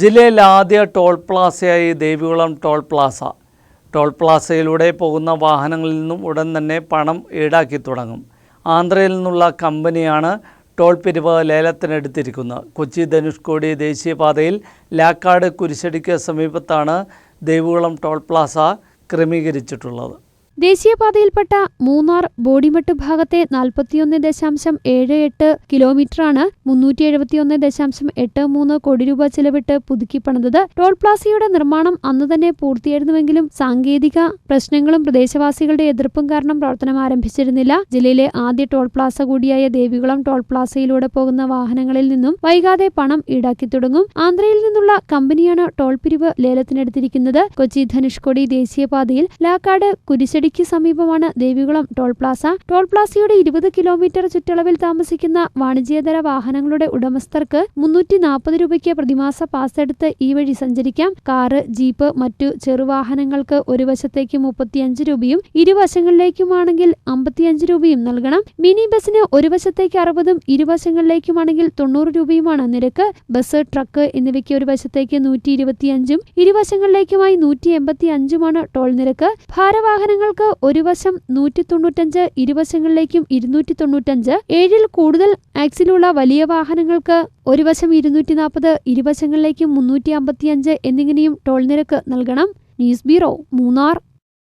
ജില്ലയിലെ ആദ്യ ടോൾ പ്ലാസയായി ദേവികുളം ടോൾ പ്ലാസ. ടോൾ പ്ലാസയിലൂടെ പോകുന്ന വാഹനങ്ങളിൽ നിന്നും ഉടൻ തന്നെ പണം ഈടാക്കി തുടങ്ങും. ആന്ധ്രയിൽ നിന്നുള്ള കമ്പനിയാണ് ടോൾ പിരിവ് ലേലത്തിനെടുത്തിരിക്കുന്നത്. കൊച്ചി ധനുഷ്കോടി ദേശീയപാതയിൽ ലാക്കാട് കുരിശടിക്ക് സമീപത്താണ് ദേവികുളം ടോൾ പ്ലാസ ക്രമീകരിച്ചിട്ടുള്ളത്. ദേശീയപാതയിൽപ്പെട്ട മൂന്നാർ ബോഡിമെട്ട് ഭാഗത്തെ നാൽപ്പത്തിയൊന്ന് ദശാംശം ഏഴ് എട്ട് കിലോമീറ്ററാണ് മുന്നൂറ്റി എഴുപത്തിയൊന്ന് ദശാംശം എട്ട് മൂന്ന് കോടി രൂപ ചെലവിട്ട് പുതുക്കി പണിതത്. ടോൾ പ്ലാസയുടെ നിർമ്മാണം അന്ന് തന്നെ പൂർത്തിയായിരുന്നുവെങ്കിലും സാങ്കേതിക പ്രശ്നങ്ങളും പ്രദേശവാസികളുടെ എതിർപ്പും കാരണം പ്രവർത്തനം ആരംഭിച്ചിരുന്നില്ല. ജില്ലയിലെ ആദ്യ ടോൾ പ്ലാസ കൂടിയായ ദേവികുളം ടോൾ പ്ലാസയിലൂടെ പോകുന്ന വാഹനങ്ങളിൽ നിന്നും വൈകാതെ പണം ഈടാക്കി തുടങ്ങും. ആന്ധ്രയിൽ നിന്നുള്ള കമ്പനിയാണ് ടോൾ പിരിവ് ലേലത്തിനെടുത്തിരിക്കുന്നത്. കൊച്ചി ധനുഷ്കോടി ദേശീയപാതയിൽ ലാക്കാട് കുരിശടിക്ക് സമീപമാണ് ദേവികുളം ടോൾ പ്ലാസ. ടോൾ പ്ലാസയുടെ ഇരുപത് കിലോമീറ്റർ ചുറ്റളവിൽ താമസിക്കുന്ന വാണിജ്യേതര വാഹനങ്ങളുടെ ഉടമസ്ഥർക്ക് മുന്നൂറ്റി നാൽപ്പത് രൂപയ്ക്ക് പ്രതിമാസ പാസ് എടുത്ത് ഈ വഴി സഞ്ചരിക്കാം. കാറ് ജീപ്പ് മറ്റു ചെറുവാഹനങ്ങൾക്ക് ഒരു വശത്തേക്ക് മുപ്പത്തിയഞ്ച് രൂപയും ഇരുവശങ്ങളിലേക്കുമാണെങ്കിൽ അമ്പത്തിയഞ്ച് രൂപയും നൽകണം. മിനി ബസിന് ഒരു വശത്തേക്ക് അറുപതും ഇരുവശങ്ങളിലേക്കുമാണെങ്കിൽ തൊണ്ണൂറ് രൂപയുമാണ് നിരക്ക്. ബസ് ട്രക്ക് എന്നിവയ്ക്ക് ഒരു വശത്തേക്ക് നൂറ്റി ഇരുപത്തിയഞ്ചും ഇരുവശങ്ങളിലേക്കുമായി നൂറ്റി എൺപത്തി അഞ്ചുമാണ് ടോൾ നിരക്ക്. ഭാരവാഹനങ്ങൾക്ക് ഒരു വശം നൂറ്റി തൊണ്ണൂറ്റഞ്ച് ഇരുവശങ്ങളിലേക്കും ഇരുന്നൂറ്റി തൊണ്ണൂറ്റഞ്ച് ഏഴിൽ കൂടുതൽ ആക്സിലുള്ള വലിയ വാഹനങ്ങൾക്ക് ഒരു വശം ഇരുന്നൂറ്റി നാൽപ്പത് ഇരുവശങ്ങളിലേക്കും മുന്നൂറ്റി അമ്പത്തിയഞ്ച് എന്നിങ്ങനെയും ടോൾ നിരക്ക് നൽകണം. News bureau Munnar.